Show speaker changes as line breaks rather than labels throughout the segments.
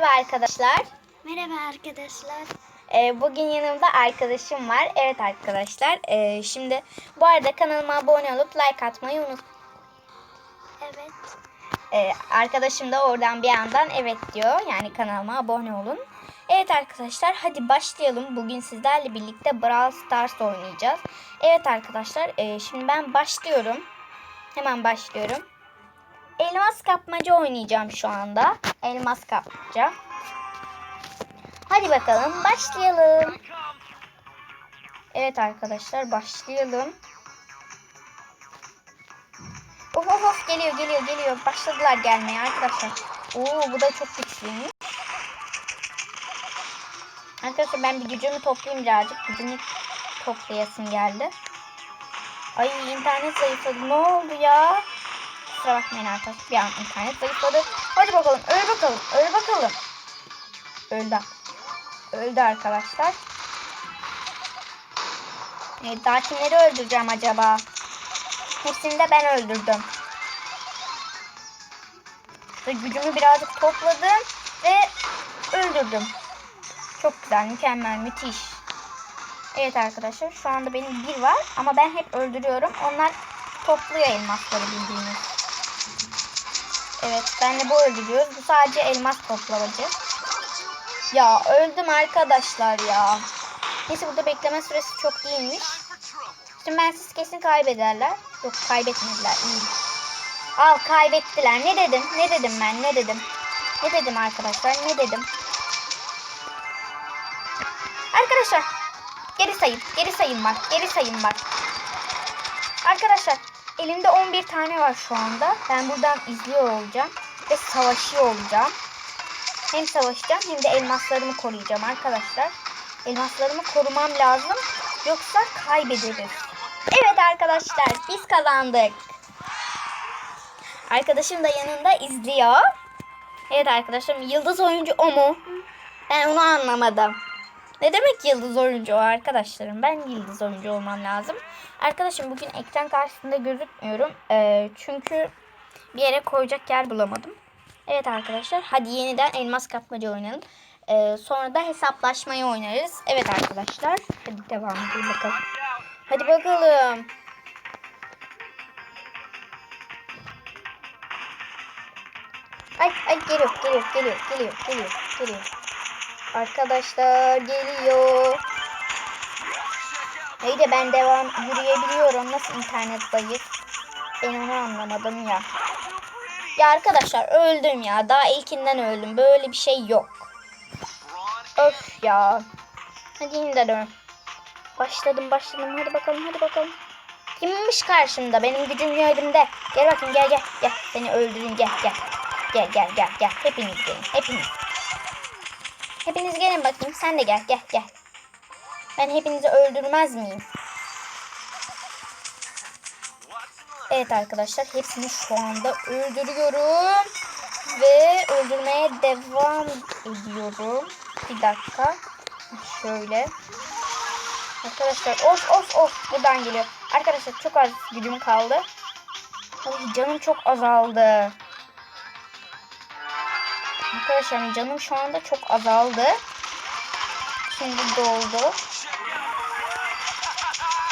Merhaba arkadaşlar.
Merhaba arkadaşlar.
Ee, bugün yanımda arkadaşım var. Evet arkadaşlar. ee, şimdi bu arada kanalıma abone olup like atmayı unut.
Evet.
Ee, arkadaşım da oradan bir yandan evet diyor. Yani kanalıma abone olun. Evet arkadaşlar hadi başlayalım. Bugün sizlerle birlikte Brawl Stars oynayacağız. Evet arkadaşlar ee, şimdi ben başlıyorum. Hemen başlıyorum. Elmas kapmaca oynayacağım şu anda. Elmas kapmaca. Hadi bakalım başlayalım. Evet arkadaşlar başlayalım. Of of of geliyor geliyor geliyor. Başladılar gelmeye arkadaşlar. Oo bu da çok güçlüymüş. Arkadaşlar ben bir gücümü toplayayım birazcık. Gücümü toplayasım geldi. Ay internet zayıfladı. Ne oldu ya? Kusura bakmayın arkadaşlar. Bir an internet zayıfladı. Hadi bakalım öl bakalım. Öl bakalım. Öldü. Öldü arkadaşlar. Evet, daha kimleri öldüreceğim acaba? Hepsini de ben öldürdüm. Ve gücümü birazcık topladım ve öldürdüm. Çok güzel, mükemmel, müthiş. Evet arkadaşlar şu anda benim bir var ama ben hep öldürüyorum. Onlar topluyor elmasları bildiğiniz. Evet ben de bu öldürüyoruz. Bu sadece elmas toplamacı. Ya öldüm arkadaşlar ya. Neyse burada bekleme süresi çok değilmiş. Şimdi ben siz kesin kaybederler. Yok kaybetmediler. İyi. Al kaybettiler. Ne dedim? Ne dedim ben? Ne dedim? Ne dedim arkadaşlar? Ne dedim? Arkadaşlar geri sayım. Geri sayım var. Geri sayım var. Arkadaşlar elimde 11 tane var şu anda. Ben buradan izliyor olacağım. Ve savaşıyor olacağım. Hem savaşacağım hem de elmaslarımı koruyacağım arkadaşlar. Elmaslarımı korumam lazım. Yoksa kaybederiz. Evet arkadaşlar biz kazandık. Arkadaşım da yanında izliyor. Evet arkadaşım yıldız oyuncu o mu? Ben onu anlamadım. Ne demek yıldız oyuncu o arkadaşlarım? Ben yıldız oyuncu olmam lazım. Arkadaşım bugün ekran karşısında gözükmüyorum. Ee, çünkü bir yere koyacak yer bulamadım. Evet arkadaşlar hadi yeniden elmas kapmaca oynayalım. Ee, sonra da hesaplaşmayı oynarız. Evet arkadaşlar hadi devam edelim bakalım. Hadi bakalım. Ay ay geliyor geliyor geliyor geliyor geliyor geliyor. Arkadaşlar geliyor. İyi ben devam yürüyebiliyorum. Nasıl internet zayıf? Ben onu anlamadım ya. Ya arkadaşlar öldüm ya. Daha ilkinden öldüm. Böyle bir şey yok. Öf ya. Hadi yeniden Başladım başladım. Hadi bakalım hadi bakalım. Kimmiş karşımda? Benim gücüm elimde. Gel bakayım gel gel. Gel seni öldüreyim gel gel. Gel gel gel gel. Hepiniz gelin. Hepiniz. Hepiniz gelin bakayım. Sen de gel gel gel. Ben hepinizi öldürmez miyim? Evet arkadaşlar hepsini şu anda öldürüyorum. Ve öldürmeye devam ediyorum. Bir dakika. Şöyle. Arkadaşlar of of of buradan geliyor. Arkadaşlar çok az gücüm kaldı. Ay, canım çok azaldı. Arkadaşlar canım şu anda çok azaldı. Şimdi doldu.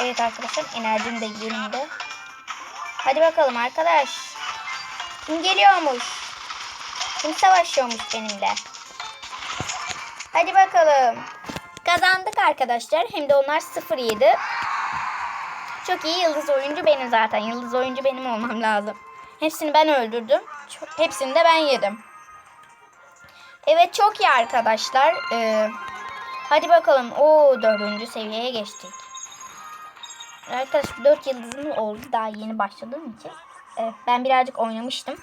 Evet arkadaşlar enerjim de yerinde. Hadi bakalım arkadaş. Kim geliyormuş? Kim savaşıyormuş benimle? Hadi bakalım. Kazandık arkadaşlar. Hem de onlar 0-7. Çok iyi yıldız oyuncu benim zaten. Yıldız oyuncu benim olmam lazım. Hepsini ben öldürdüm. Hepsini de ben yedim. Evet çok iyi arkadaşlar. Ee, hadi bakalım. O dördüncü seviyeye geçtik. Arkadaşlar 4 yıldızım oldu. Daha yeni başladığım için. Evet, ben birazcık oynamıştım.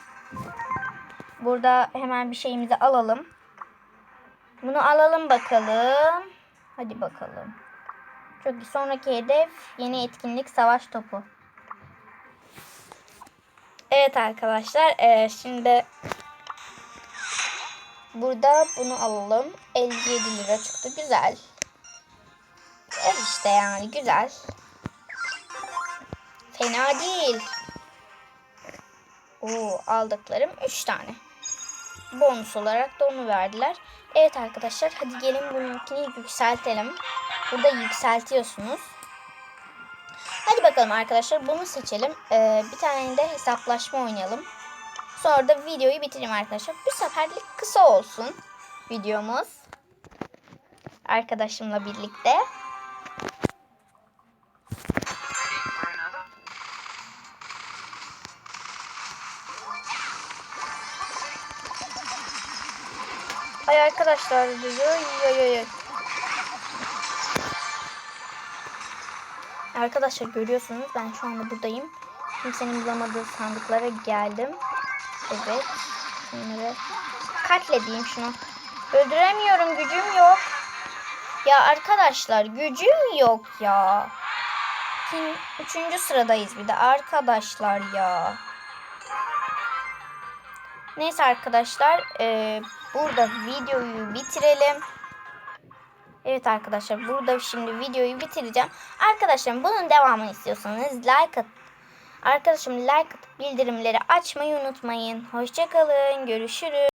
Burada hemen bir şeyimizi alalım. Bunu alalım bakalım. Hadi bakalım. Çok. Sonraki hedef yeni etkinlik savaş topu. Evet arkadaşlar. E, şimdi burada bunu alalım. 57 lira çıktı. Güzel. Evet işte yani güzel. Fena değil. Oo, aldıklarım 3 tane. bonus olarak da onu verdiler. Evet arkadaşlar hadi gelin bununkini yükseltelim. Burada yükseltiyorsunuz. Hadi bakalım arkadaşlar bunu seçelim. Ee, bir tane de hesaplaşma oynayalım. Sonra da videoyu bitireyim arkadaşlar. Bu seferlik kısa olsun videomuz. Arkadaşımla birlikte. Ay arkadaşlar diyor. Ay, ay, ay. Arkadaşlar görüyorsunuz ben şu anda buradayım. Kimsenin bulamadığı sandıklara geldim. Evet. Bunları katledeyim şunu. Öldüremiyorum gücüm yok. Ya arkadaşlar gücüm yok ya. Kim, üçüncü sıradayız bir de arkadaşlar ya. Neyse arkadaşlar eee, burada videoyu bitirelim. Evet arkadaşlar burada şimdi videoyu bitireceğim. Arkadaşlar bunun devamını istiyorsanız like at. Arkadaşım like atıp bildirimleri açmayı unutmayın. Hoşçakalın. Görüşürüz.